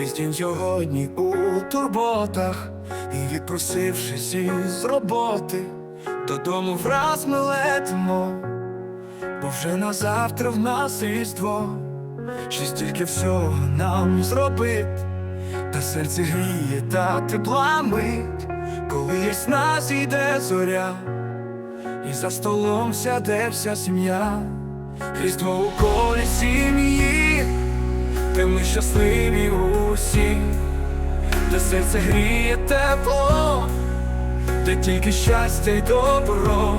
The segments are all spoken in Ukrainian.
Весь день сьогодні у турботах, і відпросившись із роботи, додому враз ми летимо, бо вже на завтра в нас різдво, ще стільки всього нам зробить, та серце гріє та тепла мить, коли ясна зійде зоря, і за столом сяде вся сім'я, різдво у колі сім'ї. Де ми щасливі усі, де серце гріє тепло, де тільки щастя й добро,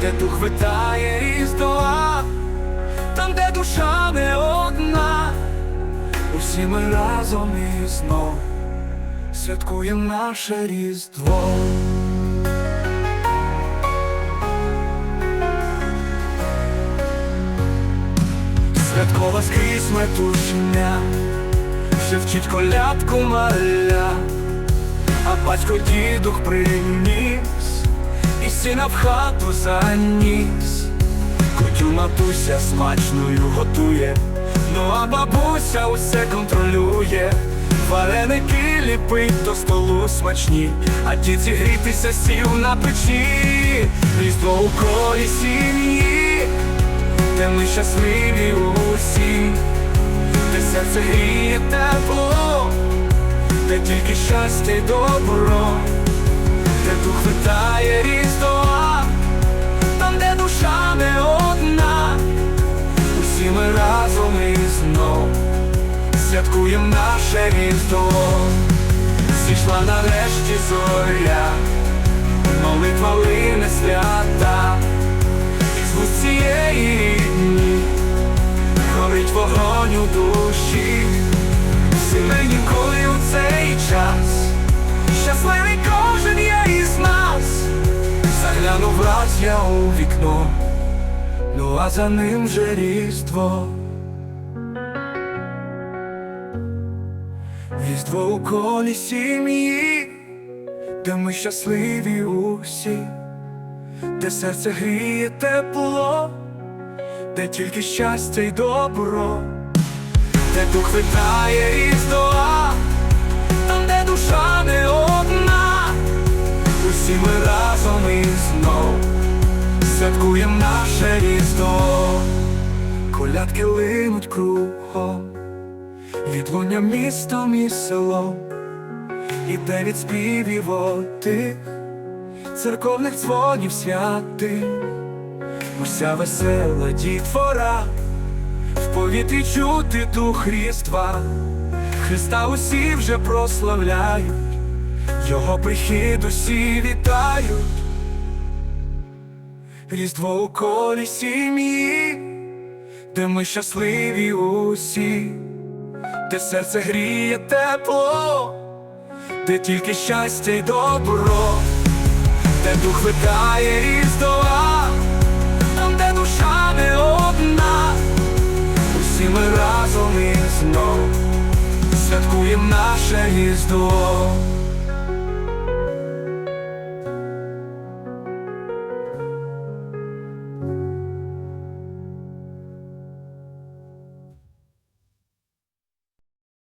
де дух витає із доа, там, де душа не одна, усі ми разом і знов святкуємо наше різдво. Святкова скрізь метушня, ще вчить колядку маля, а батько дідух приніс, і сіна в хату заніс, Котю матуся смачною готує, ну а бабуся усе контролює, вареники ліпить до столу смачні, а діти грітися сів на печі, різдво у колі сім'ї де ми щасливі усі, де серце гріє тепло, де тільки щастя й добро, де дух витає різдва, там, де душа не одна, усі ми разом і знов святкуєм наше різдво, зійшла нарешті зоря, молитва лине свята. З усієї рідні горить вогонь у душі, сімейні коли у цей час, щасливий кожен є із нас, заглянув раз я у вікно, ну а за ним же різдво. Різдво у колі сім'ї, де ми щасливі усі. Де серце гріє тепло, де тільки щастя й добро, де дух витає із доа, там, де душа не одна, усі ми разом і знов святкуєм наше різдво, колядки линуть кругом, відлуння містом і селом, іде від співів отих церковних дзвонів святи, уся весела дітвора, в повітрі чути дух різдва, Христа усі вже прославляють, Його прихід усі вітають, Різдво у колі сім'ї, де ми щасливі усі, де серце гріє тепло, де тільки щастя й добро. Де дух витає різдва, наше різдво.